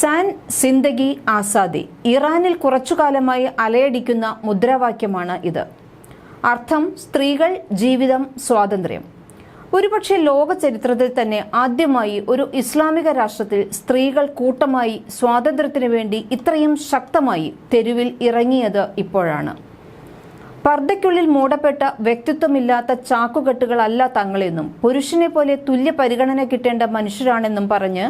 San Zindagi Azadi ഇറാനിൽ കുറച്ചുകാലമായി അലയടിക്കുന്ന മുദ്രാവാക്യമാണ് ഇത്. അർത്ഥം സ്ത്രീകൾ ജീവിതം സ്വാതന്ത്ര്യം. ഒരുപക്ഷെ ലോക ചരിത്രത്തിൽ തന്നെ ആദ്യമായി ഒരു ഇസ്ലാമിക രാഷ്ട്രത്തിൽ സ്ത്രീകൾ കൂട്ടമായി സ്വാതന്ത്ര്യത്തിനു വേണ്ടി ഇത്രയും ശക്തമായി തെരുവിൽ ഇറങ്ങിയത് ഇപ്പോഴാണ്. പർദ്ദയ്ക്കുള്ളിൽ മൂടപ്പെട്ട വ്യക്തിത്വമില്ലാത്ത ചാക്കുകെട്ടുകളല്ല തങ്ങളെന്നും പുരുഷനെ പോലെ തുല്യ പരിഗണന കിട്ടേണ്ട മനുഷ്യരാണെന്നും പറഞ്ഞ്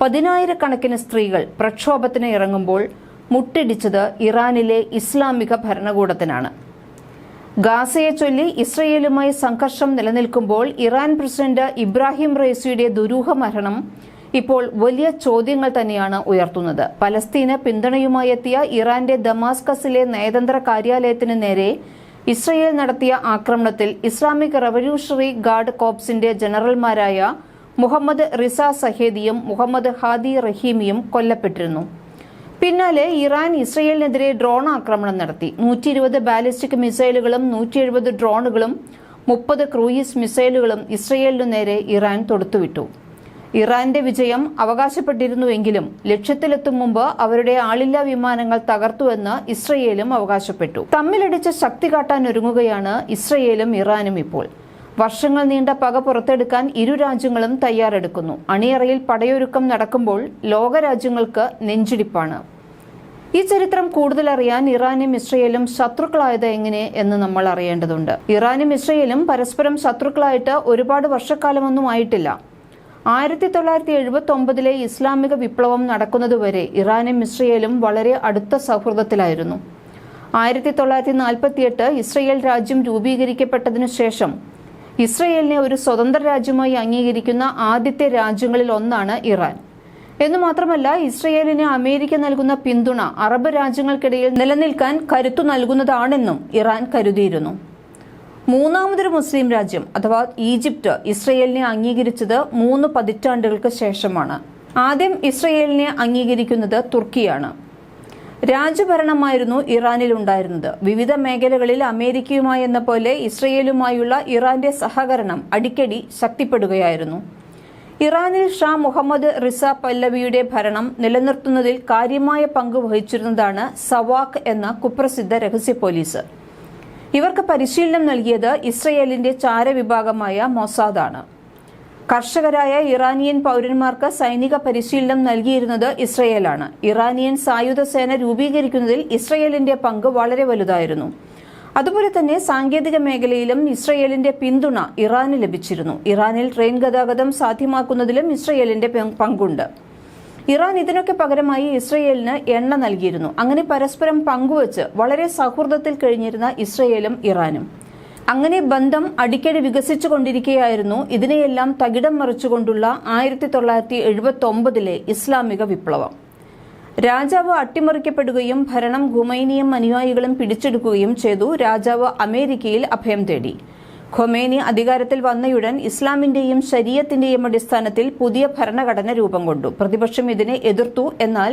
പതിനായിരക്കണക്കിന് സ്ത്രീകൾ പ്രക്ഷോഭത്തിന് ഇറങ്ങുമ്പോൾ മുട്ടിടിച്ചത് ഇറാനിലെ ഇസ്ലാമിക ഭരണകൂടത്തിനാണ്. ഗാസയെ ചൊല്ലി ഇസ്രയേലുമായി സംഘർഷം നിലനിൽക്കുമ്പോൾ ഇറാൻ പ്രസിഡന്റ് ഇബ്രാഹിം റൈസിയുടെ ദുരൂഹ മരണം ഇപ്പോൾ വലിയ ചോദ്യങ്ങൾ തന്നെയാണ് ഉയർത്തുന്നത്. പലസ്തീന് പിന്തുണയുമായി എത്തിയ ഇറാന്റെ ദമാസ്കസിലെ നയതന്ത്ര കാര്യാലയത്തിന് നേരെ ഇസ്രയേൽ നടത്തിയ ആക്രമണത്തിൽ ഇസ്ലാമിക് റവല്യൂഷണറി ഗാർഡ് കോപ്സിന്റെ ജനറൽമാരായ മുഹമ്മദ് റിസ സഹേദിയും മുഹമ്മദ് ഹാദി റഹീമിയും കൊല്ലപ്പെട്ടിരുന്നു. പിന്നാലെ ഇറാൻ ഇസ്രയേലിനെതിരെ ഡ്രോൺ ആക്രമണം നടത്തി. നൂറ്റി ഇരുപത് ബാലിസ്റ്റിക് മിസൈലുകളും നൂറ്റി എഴുപത് ഡ്രോണുകളും മുപ്പത് ക്രൂയിസ് മിസൈലുകളും ഇസ്രയേലിനു നേരെ ഇറാൻ തൊടുത്തുവിട്ടു. ഇറാന്റെ വിജയം അവകാശപ്പെട്ടിരുന്നുവെങ്കിലും ലക്ഷ്യത്തിലെത്തും മുമ്പ് അവരുടെ ആളില്ലാ വിമാനങ്ങൾ തകർത്തുവെന്ന് ഇസ്രയേലും അവകാശപ്പെട്ടു. തമ്മിലടിച്ച് ശക്തി കാട്ടാൻ ഒരുങ്ങുകയാണ് ഇസ്രയേലും ഇറാനും ഇപ്പോൾ. വർഷങ്ങൾ നീണ്ട പക പുറത്തെടുക്കാൻ ഇരു രാജ്യങ്ങളും തയ്യാറെടുക്കുന്നു. അണിയറയിൽ പടയൊരുക്കം നടക്കുമ്പോൾ ലോകരാജ്യങ്ങൾക്ക് നെഞ്ചിടിപ്പാണ്. ഈ ചരിത്രം കൂടുതൽ അറിയാൻ ഇറാനും ഇസ്രയേലും ശത്രുക്കളായത് എങ്ങനെ എന്ന് നമ്മൾ അറിയേണ്ടതുണ്ട്. ഇറാനും ഇസ്രയേലും പരസ്പരം ശത്രുക്കളായിട്ട് ഒരുപാട് വർഷക്കാലമൊന്നും ആയിട്ടില്ല. ആയിരത്തി തൊള്ളായിരത്തി എഴുപത്തി ഒമ്പതിലെ ഇസ്ലാമിക വിപ്ലവം നടക്കുന്നതുവരെ ഇറാനും ഇസ്രയേലും വളരെ അടുത്ത സൗഹൃദത്തിലായിരുന്നു. ആയിരത്തി തൊള്ളായിരത്തി നാൽപ്പത്തിയെട്ട് ഇസ്രയേൽ രാജ്യം രൂപീകരിക്കപ്പെട്ടതിനു ശേഷം ഇസ്രയേലിനെ ഒരു സ്വതന്ത്ര രാജ്യമായി അംഗീകരിക്കുന്ന ആദ്യത്തെ രാജ്യങ്ങളിൽ ഒന്നാണ് ഇറാൻ. എന്നു മാത്രമല്ല ഇസ്രയേലിന് അമേരിക്ക നൽകുന്ന പിന്തുണ അറബ് രാജ്യങ്ങൾക്കിടയിൽ നിലനിൽക്കാൻ കരുത്തു നൽകുന്നതാണെന്നും ഇറാൻ കരുതിയിരുന്നു. മൂന്നാമതൊരു മുസ്ലിം രാജ്യം അഥവാ ഈജിപ്റ്റ് ഇസ്രയേലിനെ അംഗീകരിച്ചത് മൂന്ന് പതിറ്റാണ്ടുകൾക്ക് ശേഷമാണ്. ആദ്യം ഇസ്രയേലിനെ അംഗീകരിക്കുന്നത് തുർക്കിയാണ്. രാജ്യഭരണമായിരുന്നു ഇറാനിൽ ഉണ്ടായിരുന്നത് വിവിധ മേഖലകളിൽ അമേരിക്കയുമായി എന്ന പോലെ ഇസ്രയേലുമായുള്ള ഇറാന്റെ സഹകരണം അടിക്കടി ശക്തിപ്പെടുകയായിരുന്നു. ഇറാനിൽ ഷാ മുഹമ്മദ് റിസ പല്ലവിയുടെ ഭരണം നിലനിർത്തുന്നതിൽ കാര്യമായ പങ്ക് വഹിച്ചിരുന്നതാണ് സവാഖ് എന്ന കുപ്രസിദ്ധ രഹസ്യ പോലീസ്. ഇവർക്ക് പരിശീലനം നൽകിയത് ഇസ്രയേലിന്റെ ചാരവിഭാഗമായ മൊസാദാണ്. കർഷകരായ ഇറാനിയൻ പൗരന്മാർക്ക് സൈനിക പരിശീലനം നൽകിയിരുന്നത് ഇസ്രയേലാണ്. ഇറാനിയൻ സായുധ സേന രൂപീകരിക്കുന്നതിൽ ഇസ്രയേലിന്റെ പങ്ക് വളരെ വലുതായിരുന്നു. അതുപോലെ തന്നെ സാങ്കേതിക മേഖലയിലും ഇസ്രയേലിന്റെ പിന്തുണ ഇറാന് ലഭിച്ചിരുന്നു. ഇറാനിൽ ട്രെയിൻ ഗതാഗതം സാധ്യമാക്കുന്നതിലും ഇസ്രയേലിന്റെ പങ്കുണ്ട്. ഇറാൻ ഇതിനൊക്കെ പകരമായി ഇസ്രയേലിന് എണ്ണ നൽകിയിരുന്നു. അങ്ങനെ പരസ്പരം പങ്കുവച്ച് വളരെ സൗഹൃദത്തിൽ കഴിഞ്ഞിരുന്ന ഇസ്രയേലും ഇറാനും. അങ്ങനെ ബന്ധം അടിക്കടി വികസിച്ചു കൊണ്ടിരിക്കുകയായിരുന്നു ഇതിനെയെല്ലാം തകിടം മറിച്ചുകൊണ്ടുള്ള ആയിരത്തി തൊള്ളായിരത്തി എഴുപത്തി ഒമ്പതിലെ ഇസ്ലാമിക വിപ്ലവം. രാജാവ് അട്ടിമറിക്കപ്പെടുകയും ഭരണം ഖുമൈനിയും അനുയായികളും പിടിച്ചെടുക്കുകയും ചെയ്തു. രാജാവ് അമേരിക്കയിൽ അഭയം തേടി. ഖൊമേനി അധികാരത്തിൽ വന്നയുടൻ ഇസ്ലാമിന്റെയും ശരീരത്തിന്റെയും അടിസ്ഥാനത്തിൽ പുതിയ ഭരണഘടന രൂപം കൊണ്ടു. പ്രതിപക്ഷം ഇതിനെ എതിർത്തു. എന്നാൽ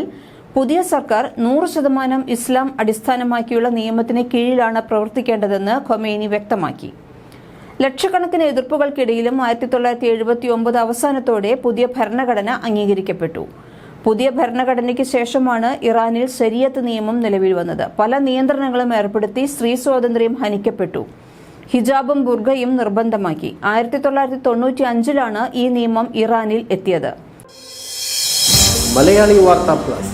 പുതിയ സർക്കാർ നൂറ് ശതമാനം ഇസ്ലാം അടിസ്ഥാനമാക്കിയുള്ള നിയമത്തിന് കീഴിലാണ് പ്രവർത്തിക്കേണ്ടതെന്ന് ഖൊമേനി വ്യക്തമാക്കി. ലക്ഷക്കണക്കിന് എതിർപ്പുകൾക്കിടയിലും ആയിരത്തി തൊള്ളായിരത്തി എഴുപത്തി ഒമ്പത് അവസാനത്തോടെ പുതിയ ഭരണഘടന അംഗീകരിക്കപ്പെട്ടു. പുതിയ ഭരണഘടനയ്ക്ക് ശേഷമാണ് ഇറാനിൽ ശരിയത്ത് നിയമം നിലവിൽ വന്നത്. പല നിയന്ത്രണങ്ങളും ഏർപ്പെടുത്തി സ്ത്രീ സ്വാതന്ത്ര്യം ഹനിക്കപ്പെട്ടു. ഹിജാബും ബുർഗയും നിർബന്ധമാക്കി. ആയിരത്തി തൊള്ളായിരത്തി തൊണ്ണൂറ്റി അഞ്ചിലാണ് ഈ നിയമം ഇറാനിൽ എത്തിയത്. മലയാളി വാർത്താ plus.